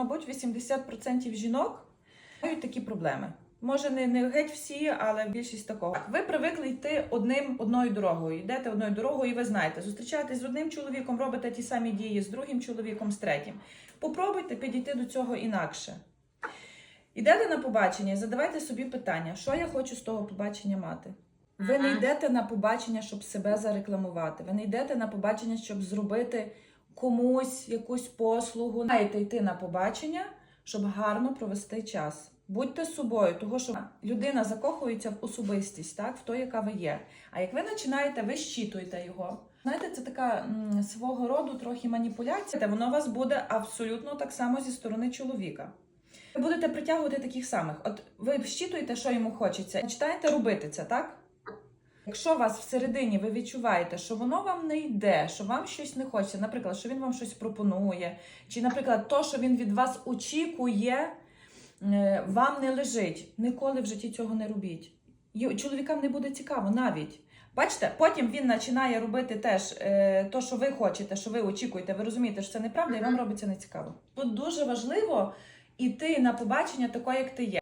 Мабуть, 80% жінок мають такі проблеми. Може, не, не геть всі, але більшість такого. Ви привикли йти одним одною дорогою. Йдете одною дорогою, і ви знаєте, зустрічаєтесь з одним чоловіком, робите ті самі дії з другим чоловіком, з третім. Попробуйте підійти до цього інакше. Йдете на побачення задавайте собі питання, що я хочу з того побачення мати. Ви не йдете на побачення, щоб себе зарекламувати. Ви не йдете на побачення, щоб зробити комусь якусь послугу. Маєте йти на побачення, щоб гарно провести час. Будьте собою, того що людина закохується в особистість, так, в то, яка ви є. А як ви починаєте, ви щитуєте його. Знаєте, це така м, свого роду трохи маніпуляція. Воно вас буде абсолютно так само зі сторони чоловіка. Ви будете притягувати таких самих. От ви щитуєте, що йому хочеться, починаєте робити це, так? Якщо у вас всередині ви відчуваєте, що воно вам не йде, що вам щось не хочеться, наприклад, що він вам щось пропонує, чи, наприклад, то, що він від вас очікує, е, вам не лежить. Ніколи в житті цього не робіть. Чоловікам не буде цікаво навіть. Бачите, потім він починає робити теж е, то, що ви хочете, що ви очікуєте. Ви розумієте, що це неправда, і вам робиться нецікаво. Тут дуже важливо іти на побачення такою, як ти є.